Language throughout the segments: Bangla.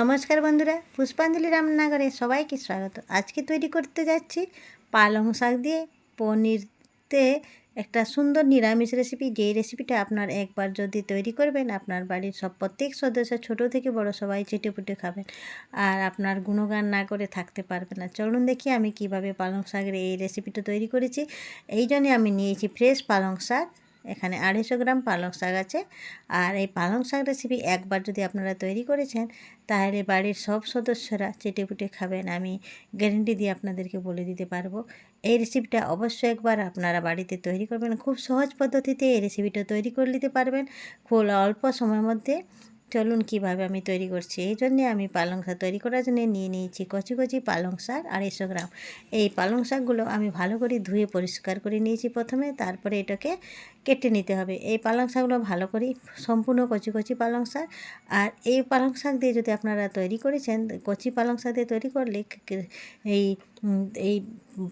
নমস্কার বন্ধুরা, পুষ্পাঞ্জলি রান্নাঘরে সবাইকে স্বাগত। আজকে তৈরি করতে যাচ্ছি পালং শাক দিয়ে পনিরতে একটা সুন্দর নিরামিষ রেসিপি যেই রেসিপিটা আপনার একবার যদি তৈরি করবেন, আপনার বাড়ির সব প্রত্যেক সদস্য, ছোট থেকে বড় সবাই চেটে পুটে খাবেন আর আপনার গুণগান না করে থাকতে পারবে না। চলুন দেখি আমি কীভাবে পালং শাকের এই রেসিপিটা তৈরি করেছি। এই জন্যে আমি নিয়েছি ফ্রেশ পালং শাক। এখানে আড়াইশো গ্রাম পালং শাক আছে। আর এই পালং শাক রেসিপি একবার যদি আপনারা তৈরি করেছেন, তাহলে বাড়ির সব সদস্যরা চেটেপুটে খাবেন। আমি গ্যারেন্টি দিয়ে আপনাদেরকে বলে দিতে পারব। এই রেসিপিটা অবশ্যই একবার আপনারা বাড়িতে তৈরি করবেন। খুব সহজ পদ্ধতিতে এই রেসিপিটা তৈরি করে নিতে পারবেন। খুব অল্প সময়ের মধ্যে। চলুন কীভাবে আমি তৈরি করছি? এই জন্যে আমি পালং শাক তৈরি করার জন্য নিয়ে নিয়েছি কচি কচি পালং শাক আড়াইশো গ্রাম। এই পালং শাকগুলো আমি ভালো করে ধুয়ে পরিষ্কার করে নিয়েছি প্রথমে, তারপরে এটাকে কেটে নিতে হবে। এই পালং শাকগুলো ভালো করে সম্পূর্ণ কচি কচি পালং শাক। আর এই পালং শাক দিয়ে যদি আপনারা তৈরি করেছেন, কচি পালং শাক দিয়ে তৈরি করলে এই এই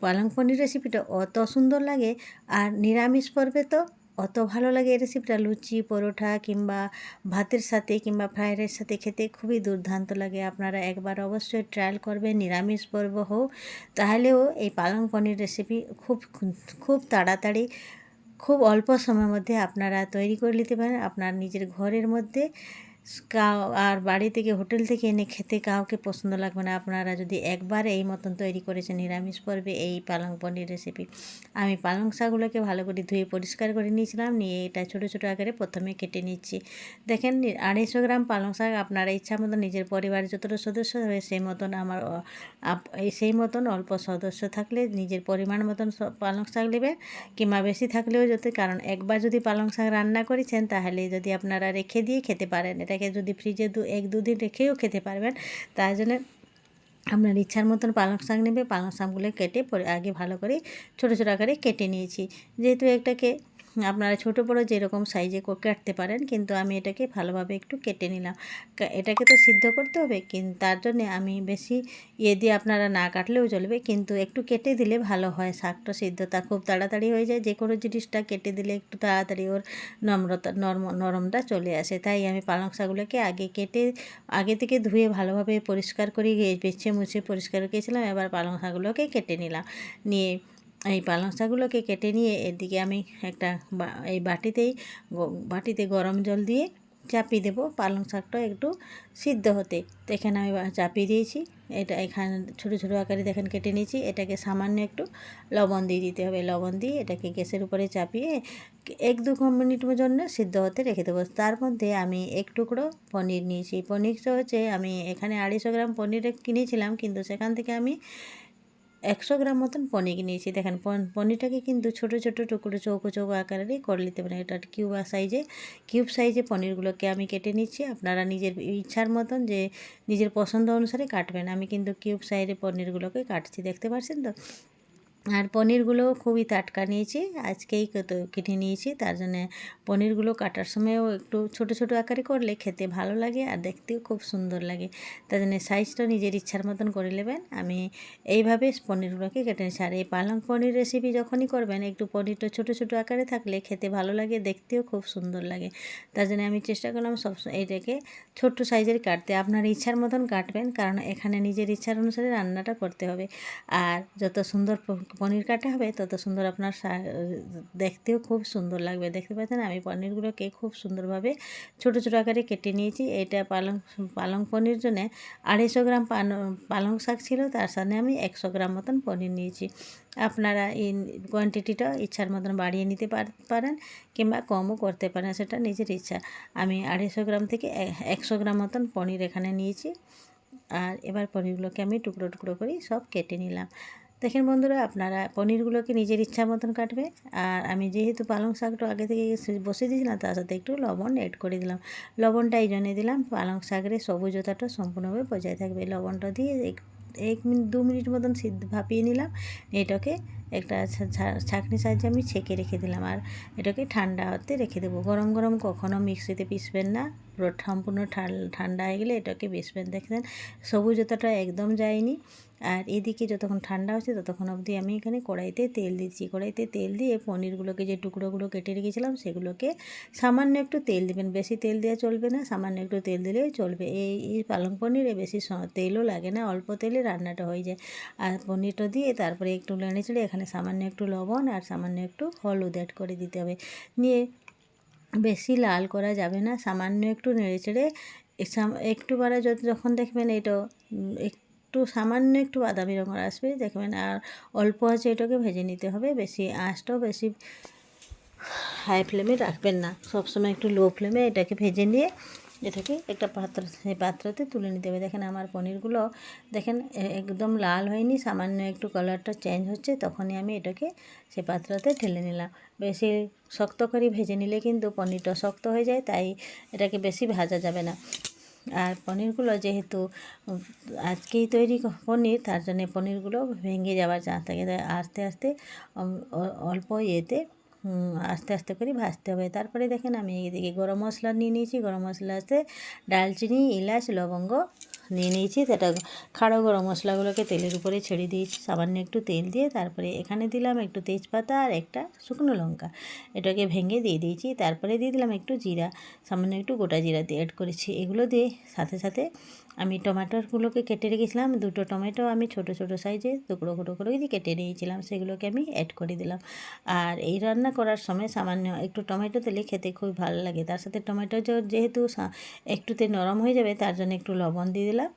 পালং পনির রেসিপিটা অত সুন্দর লাগে। আর নিরামিষ পর্বে তো অত ভালো লাগে এই রেসিপিটা লুচি, পরোটা কিংবা ভাতের সাথে কিংবা ফ্রাইড রাইস সাথে খেতে খুবই দুর্দান্ত লাগে। আপনারা একবার অবশ্যই ট্রায়াল করবেন, নিরামিষ পর্ব হোক। তাহলেও এই পালং পনির রেসিপি খুব খুব তাড়াতাড়ি, খুব অল্প সময়ের মধ্যে আপনারা তৈরি করে নিতে পারেন। আপনার নিজের ঘরের মধ্যে আর বাড়ি থেকে হোটেল থেকে এনে খেতে কাউকে পছন্দ লাগবে না। আপনারা যদি একবার এই মতন তৈরি করেছেন নিরামিষ পর্বে এই পালং পনির রেসিপি আমি পালং শাকগুলোকে ভালো করে ধুয়ে পরিষ্কার করে নিয়েছিলাম, নিয়ে এটা ছোটো ছোটো আকারে প্রথমে কেটে নিচ্ছি। দেখেন, আড়াইশো গ্রাম পালং শাক আপনারা ইচ্ছা মতন নিজের পরিবারের যতটা সদস্য হবে, সেই মতন আমার সেই মতন অল্প সদস্য থাকলে নিজের পরিমাণ মতন পালং শাক নেবেন কিংবা বেশি থাকলেও যদি কারণ একবার যদি পালং শাক রান্না করেছেন, তাহলে যদি আপনারা রেখে দিয়ে খেতে পারেন এটাকে যদি ফ্রিজে দু, এক দুদিন রেখেও খেতে পারবেন তাই জন্য আপনার ইচ্ছার মতন পালং শাক নেবে। পালং শাকগুলো কেটে পরে আগে ভালো করে ছোটো ছোটো আকারে কেটে নিয়েছি। যেহেতু একটাকে আপনারা ছোটো বড়ো যেরকম সাইজে কাটতে পারেন, কিন্তু আমি এটাকে ভালোভাবে একটু কেটে নিলাম। এটাকে তো সিদ্ধ করতে হবে কিন্তু তার জন্যে আমি বেশি ইয়ে দিয়ে আপনারা না কাটলেও চলবে, কিন্তু একটু কেটে দিলে ভালো হয়, শাকটা সিদ্ধতা খুব তাড়াতাড়ি হয়ে যায় যে কোনো জিনিসটা কেটে দিলে একটু তাড়াতাড়ি ওর নম্রতা, নরম, নরমটা চলে আসে, তাই আমি পালং শাকগুলোকে আগে কেটে, আগে থেকে ধুয়ে ভালোভাবে পরিষ্কার করে বেছে মুছে পরিষ্কার রেখেছিলাম, এবার পালং শাকগুলোকে কেটে নিলাম, নিয়ে এই পালং শাকগুলোকে কেটে নিয়ে এদিকে আমি একটা এই বাটিতেই বাটিতে গরম জল দিয়ে চাপিয়ে দেবো। পালং শাকটা একটু সিদ্ধ হতে। তো এখানে আমি চাপিয়ে দিয়েছি। এটা এখানে, ছোটো ছোটো আকারে দেখেন কেটে নিয়েছি। এটাকে সামান্য একটু লবণ দিয়ে দিতে হবে। লবণ দিয়ে এটাকে গ্যাসের উপরে চাপিয়ে এক দু মিনিট জন্য সিদ্ধ হতে রেখে দেবো। তার মধ্যে আমি এক টুকরো পনির নিয়েছি। পনিরটা হচ্ছে আমি এখানে আড়াইশো গ্রাম পনির কিনেছিলাম, কিন্তু সেখান থেকে আমি একশো গ্রাম মতন পনির নিয়েছি। দেখেন পনিরটাকে কিন্তু ছোটো ছোটো, টুকরো, চৌকো চৌকো আকারেরই করে নিতে পারেন। এটা কিউব সাইজে কিউব সাইজে পনিরগুলোকে আমি কেটে নিচ্ছি। আপনারা নিজের ইচ্ছার মতন যে নিজের পছন্দ অনুসারে কাটবেন। আমি কিন্তু কিউব সাইজে পনিরগুলোকে কাটছি, দেখতে পাচ্ছেন তো? আর পনিরগুলো খুবই টাটকা নিয়েছি, আজকেই তো কেটে নিয়েছি, তার জন্য পনিরগুলো কাটার সময়ও একটু ছোট ছোট আকারে করলে খেতে ভালো লাগে আর দেখতেও খুব সুন্দর লাগে। তার জন্য সাইজটা নিজের ইচ্ছার মতন করে নেবেন। আমি এইভাবে পনিরগুলোকে কেটে নিচ্ছি আর এই পালং পনির রেসিপি যখনই করবেন, একটু পনিরটা ছোট ছোট আকারে থাকলে খেতে ভালো লাগে, দেখতেও খুব সুন্দর লাগে। তার জন্য আমি চেষ্টা করলাম সব এইটাকে ছোট্ট সাইজের কাটতে। আপনার ইচ্ছার মতন কাটবেন, কারণ এখানে নিজের ইচ্ছার অনুসারে রান্নাটা করতে হবে। আর যত সুন্দর পনির কাটা হবে তত সুন্দর আপনার দেখতেও খুব সুন্দর লাগবে। দেখতে পাচ্ছেন আমি পনিরগুলোকে খুব সুন্দরভাবে ছোট ছোট আকারে কেটে নিয়েছি। এটা পালং পালং পনির জন্য আড়াইশো গ্রাম পালং শাক ছিল, তার সাথে আমি একশো গ্রাম মতন পনির নিয়েছি। আপনারা এই কোয়ান্টিটিটা ইচ্ছার মতন বাড়িয়ে নিতে পারেন কিংবা কমও করতে পারেন, সেটা নিজের ইচ্ছা। আমি আড়াইশো গ্রাম থেকে একশো গ্রাম মতন পনির এখানে নিয়েছি। আর এবার পনিরগুলোকে আমি টুকরো টুকরো করে সব কেটে নিলাম। দেখেন বন্ধুরা, আপনারা পনিরগুলোকে নিজের ইচ্ছা মতন কাটবে। আর আমি যেহেতু পালং শাকটা আগে থেকে বসে দিয়েছিলাম, তার সাথে একটু লবণ এড করে দিলাম। লবণটা এই জন্যে দিলাম, পালং শাকের সবুজতাটা সম্পূর্ণভাবে বজায় থাকবে। লবণটা দিয়ে এক মিনিট, দু মিনিট মতন সিদ্ধ, ভাপিয়ে নিলাম। এটাকে একটা ছাঁকনি সাহায্যে আমি ছেঁকে রেখে দিলাম। আর এটাকে ঠান্ডা হতে রেখে দেবো। গরম গরম কখনও মিক্সিতে পিসবেন না। পুরো সম্পূর্ণ ঠান্ডা হয়ে গেলে এটাকে বেসবেন দেখবেন সবুজতাটা একদম যায়নি। আর এদিকে যতক্ষণ ঠান্ডা হচ্ছে ততক্ষণ অবধি আমি এখানে কড়াইতে তেল দিচ্ছি। কড়াইতে তেল দিয়ে পনিরগুলোকে যে টুকরোগুলো কেটে রেখেছিলাম সেগুলোকে সামান্য একটু তেল দিবেন। বেশি তেল দেওয়া চলবে না, সামান্য একটু তেল দিলেই চলবে। এই এই পালং পনিরে বেশি তেলও লাগে না, অল্প তেলে রান্নাটা হয়ে যায়। আর পনিরটা দিয়ে তারপরে একটু নেড়ে চেড়ে এখানে সামান্য একটু লবণ আর সামান্য একটু হলুদ অ্যাড করে দিতে হবে। নিয়ে বেশি লাল করা যাবে না, সামান্য একটু নেড়ে চেড়ে একটু বারে যখন দেখবেন এটা একটু সামান্য একটু বাদামি রঙের আসবে, দেখবেন আর অল্প আছে এটাকে ভেজে নিতে হবে, বেশি আঁচটাও বেশি হাই ফ্লেমে রাখবেন না। সবসময় একটু লো ফ্লেমে এটাকে ভেজে নিয়ে এটাকে একটা পাত্র পাত্রতে তুলে নিতে হবে। দেখেন আমার পনিরগুলো দেখেন একদম লাল হয়নি, সামান্য একটু কালারটা চেঞ্জ হচ্ছে, তখনই আমি এটাকে সে পাত্রতে ঢেলে নিলাম। বেশি শক্ত করে ভেজে নিলে কিন্তু পনিরটা শক্ত হয়ে যায়, তাই এটাকে বেশি ভাজা যাবে না। আর পনিরগুলো যেহেতু আজকেই তৈরি পনির, তার জন্যে পনিরগুলো ভেঙে যাওয়ার চান্স থাকে। তাই আস্তে আস্তে অল্প ইয়েতে আস্তে আস্তে করে ভাজতে হবে। তারপরে দেখেন আমি এদিকে গরম মশলা নিয়ে নিয়েছি। গরম মশলাতে ডালচিনি ইলাচ লবঙ্গ নিয়ে নিয়েছি, সেটা খাড়ো গরম মশলাগুলোকে তেলের উপরে ছেড়ে দিয়েছি। সামান্য একটু তেল দিয়ে তারপরে এখানে দিলাম একটু তেজপাতা আর একটা শুকনো লঙ্কা। এটাকে ভেঙে দিয়ে দিয়েছি, তারপরে দিয়ে দিলাম একটু জিরা। সামান্য একটু গোটা জিরা দিয়ে অ্যাড করেছি। এগুলো দিয়ে সাথে সাথে আমি টমেটোগুলোকে কেটে রেখেছিলাম, দুটো টমেটো আমি ছোট ছোট সাইজে টুকরো টুকরো করে কেটে নিয়েছিলাম, সেগুলোকে আমি অ্যাড করে দিলাম। আর এই রান্না করার সময় সামান্য একটু টমেটো দিলে খেতে খুব ভালো লাগে। তার সাথে টমেটো যেহেতু একটুতে নরম হয়ে যাবে, তার জন্য একটু লবণ দিয়ে দিলাম।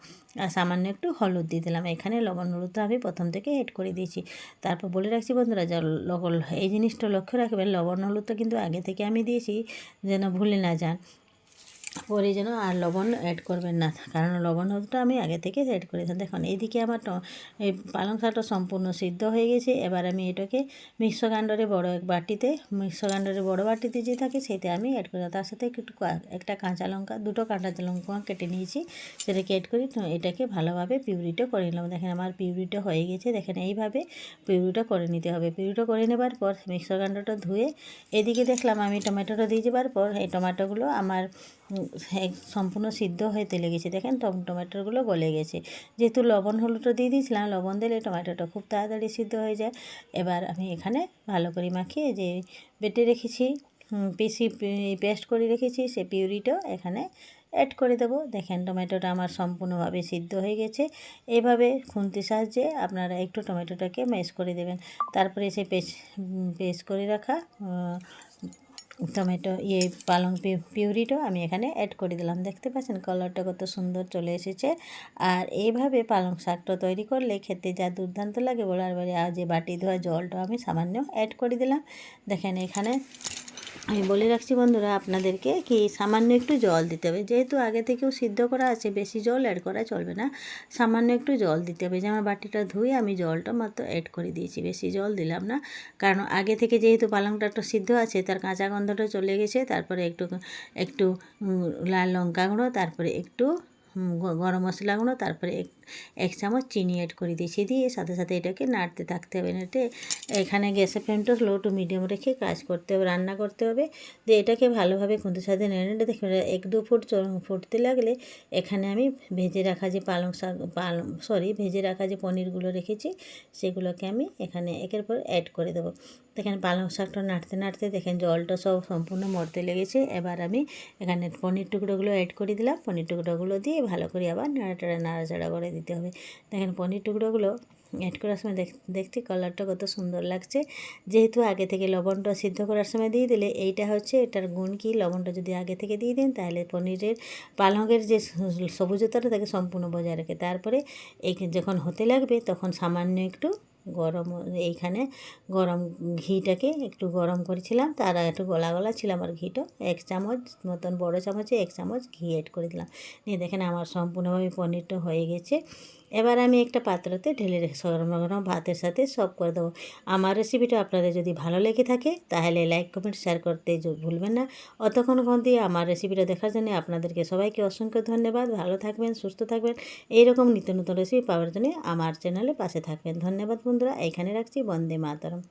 আর সামান্য একটু হলুদ দিয়ে দিলাম। এখানে লবণ হলুদটা আমি প্রথম থেকে অ্যাড করে দিয়েছি। তারপর বলে রাখছি বন্ধুরা, যা এই জিনিসটা লক্ষ্য রাখবেন, লবণ হলুদটা কিন্তু আগে থেকে আমি দিয়েছি, যেন ভুলে না যান। পরে যেন আর লবণ অ্যাড করবেন না। কারণ লবণ হলুদটা আমি আগে থেকে অ্যাড করেছিলাম দেখুন, এইদিকে আমার এই পালং শাকটা সম্পূর্ণ সিদ্ধ হয়ে গেছে। এবার আমি এটাকে মিক্সর গ্রাইন্ডারে বড় এক বাটিতে মিক্সর গ্রাইন্ডারে বড় বাটিতে যে থাকে সেটা আমি অ্যাড করে তার সাথে একটু একটা কাঁচা লঙ্কা, দুটো কাঁচা লঙ্কা কেটে নিয়েছি। সেটাকে অ্যাড করি এটাকে ভালোভাবে পিউরিটা করে নিলাম। দেখেন, আমার পিউরিটা হয়ে গেছে। দেখেন, এইভাবে পিউরিটা করে নিতে হবে। পিউরিটা করে নেবার পর মিক্সর গ্রাইন্ডারটা ধুয়ে, এদিকে দেখলাম আমি টমেটোটা দিয়ে যাবার পর এই টমেটোগুলো আমার সম্পূর্ণ সিদ্ধ হয়ে তেলে গেছে দেখেন, টম টমেটোগুলো গলে গেছে। যেহেতু লবণ হলুদটা দিয়ে দিয়েছিলাম, লবণ দিলে টমেটোটা খুব তাড়াতাড়ি সিদ্ধ হয়ে যায়। এবার আমি এখানে ভালো করে মাখিয়ে যে বেটে রেখেছি পিসি পেস্ট করে রেখেছি, সে পিউরিটা এখানে অ্যাড করে দেবো। দেখেন, টমেটোটা আমার সম্পূর্ণভাবে সিদ্ধ হয়ে গেছে। এইভাবে খুন্তির সাহায্যে আপনারা একটু টমেটোটাকে ম্যাশ করে দেবেন। তারপরে সে পেস্ট পেস্ট করে রাখা টমেটো ইয়ে পালং পিউরিটাও আমি এখানে অ্যাড করে দিলাম। দেখতে পাচ্ছেন কালারটা কত সুন্দর চলে এসেছে। আর এইভাবে পালং শাকটা তৈরি করলে খেতে যা দুর্দান্ত লাগে। বলার বাড়ি আর যে বাটি ধোয়া জলটা আমি সামান্য অ্যাড করে দিলাম। দেখেন এখানে আমি বলে রাখছি বন্ধুরা, আপনাদেরকে কি সামান্য একটু জল দিতে হবে? যেহেতু আগে থেকেও সিদ্ধ করা আছে, বেশি জল অ্যাড করা চলবে না। সামান্য একটু জল দিতে হবে। যে আমার বাটিটা ধুয়ে আমি জলটা মাত্র অ্যাড করে দিয়েছি। বেশি জল দিলাম না। কারণ আগে থেকে যেহেতু পালংটা একটু সিদ্ধ আছে, তার কাঁচা গন্ধটা চলে গেছে। তারপরে একটু একটু লাল লঙ্কা গুঁড়ো, তারপরে একটু গরম মশলা গুঁড়ো, তারপরে এক চামচ চিনি অ্যাড করে দিয়েছি। দিয়ে সাথে সাথে এটাকে নাড়তে থাকতে হবে। নেড়ে এখানে গ্যাসের ফ্লেমটা লো টু মিডিয়াম রেখে কাজ করতে হবে, রান্না করতে হবে। দিয়ে এটাকে ভালোভাবে খুঁতের সাথে নেড়ে নেড়ে দেখুন এক দু ফুট ফুটতে লাগলে এখানে আমি ভেজে রাখা যে পালং শাক, পালং সরি ভেজে রাখা যে পনিরগুলো রেখেছি, সেগুলোকে আমি এখানে একের পর অ্যাড করে দেবো। দেখেন পালং শাকটা নাড়তে নাড়তে দেখেন জলটা সব সম্পূর্ণ মরতে লেগেছে। এবার আমি এখানে পনির টুকরোগুলো অ্যাড করে দিলাম। পনির টুকরোগুলো দিয়ে ভালো করে আবার নাড়াটাড়া নাড়াচাড়া করে দিতে হবে। দেখেন, পনির টুকরোগুলো অ্যাড করার সময় দেখ, দেখতে কালারটা কত সুন্দর লাগছে। যেহেতু আগে থেকে লবণটা সিদ্ধ করার সময় দিয়ে দিলে এইটা হচ্ছে এটার গুণ কি? লবণটা যদি আগে থেকে দিয়ে দেন, তাহলে পনিরের পালঙ্গের যে সবুজতাটা তাকে সম্পূর্ণ বজায় রাখে। তারপরে এই যখন হতে লাগবে, তখন সামান্য একটু গরম, এইখানে গরম ঘিটাকে একটু গরম করেছিলাম, তার একটু গলা গলা ছিল আমার ঘিটা, এক চামচ মতন, বড় চামচে এক চামচ ঘি এড করে দিলাম। নিয়ে দেখেন আমার সম্পূর্ণভাবে পনিরটা হয়ে গেছে। এবার আমি একটা পাত্রতে ঢেলে গরম গরম ভাতের সাথে সব করে দেবো। আমার রেসিপিটা আপনাদের যদি ভালো লেগে থাকে, তাহলে লাইক কমেন্ট শেয়ার করতে ভুলবেন না। অতক্ষণ দিয়ে আমার রেসিপিটা দেখার জন্য আপনাদেরকে সবাইকে অসংখ্য ধন্যবাদ। ভালো থাকবেন, সুস্থ থাকবেন। এইরকম নিত্য নতুন রেসিপি পাওয়ার জন্য আমার চ্যানেলে পাশে থাকবেন। ধন্যবাদ বন্ধুরা, এখানে রাখছি, বন্দে মাতরম।